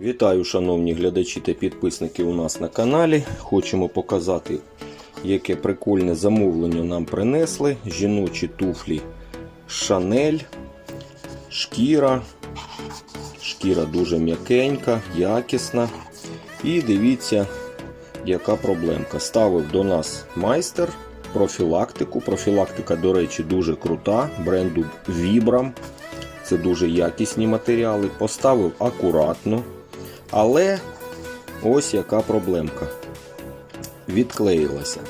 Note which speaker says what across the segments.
Speaker 1: Вітаю, шановні глядачі та підписники у нас на каналі. Хочемо показати, яке прикольне замовлення нам принесли. Жіночі туфлі Шанель, шкіра. Шкіра дуже м'якенька, якісна. І дивіться, яка проблемка. Ставив до нас майстер профілактику. Профілактика, до речі, дуже крута. Бренду Vibram. Це дуже якісні матеріали. Поставив акуратно. Але ось яка проблемка. Відклеїлася.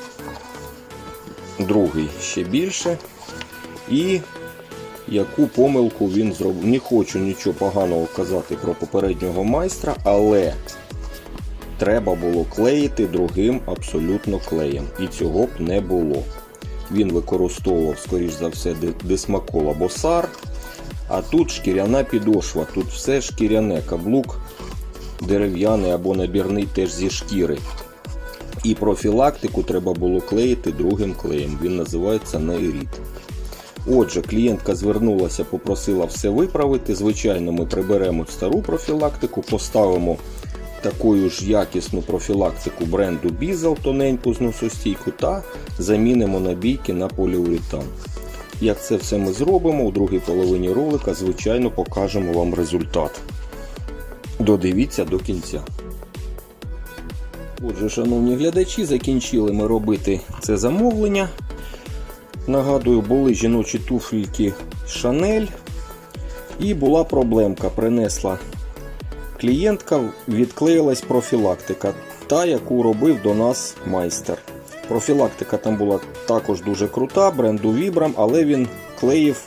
Speaker 1: Другий ще більше. І яку помилку він зробив. Не хочу нічого поганого казати про попереднього майстра, але треба було клеїти другим абсолютно клеєм. І цього б не було. Він використовував, скоріш за все, десмакол або сар. А тут шкіряна підошва, тут все шкіряне, каблук дерев'яний або набірний теж зі шкіри. І профілактику треба було клеїти другим клеєм. Він називається Нейріт. Отже, клієнтка звернулася, попросила все виправити. Звичайно, ми приберемо стару профілактику, поставимо такою ж якісну профілактику бренду Бізел, тоненьку зносостійку, та замінимо набійки на поліуретан. Як це все ми зробимо, у другій половині ролика, звичайно, покажемо вам результат. Додивіться до кінця. Отже, шановні глядачі, закінчили ми робити це замовлення. Нагадую, були жіночі туфельки Шанель. І була проблемка. Принесла клієнтка, відклеїлась профілактика, та, яку робив до нас майстер. Профілактика там була також дуже крута, бренду Vibram, але він клеїв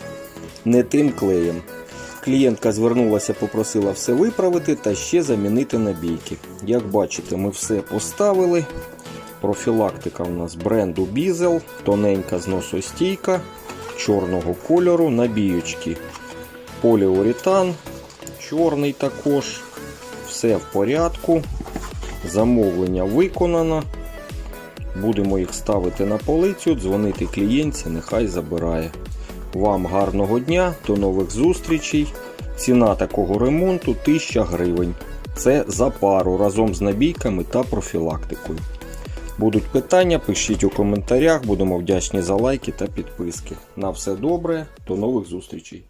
Speaker 1: не тим клеєм. Клієнтка звернулася, попросила все виправити та ще замінити набійки. Як бачите, ми все поставили. Профілактика у нас бренду Бізел, тоненька зносостійка, чорного кольору, набіючки. Поліуретан, чорний також. Все в порядку. Замовлення виконано. Будемо їх ставити на полицю, дзвонити клієнтці, нехай забирає. Вам гарного дня, до нових зустрічей. Ціна такого ремонту 1000 гривень. Це за пару разом з набійками та профілактикою. Будуть питання, пишіть у коментарях, будемо вдячні за лайки та підписки. На все добре, до нових зустрічей.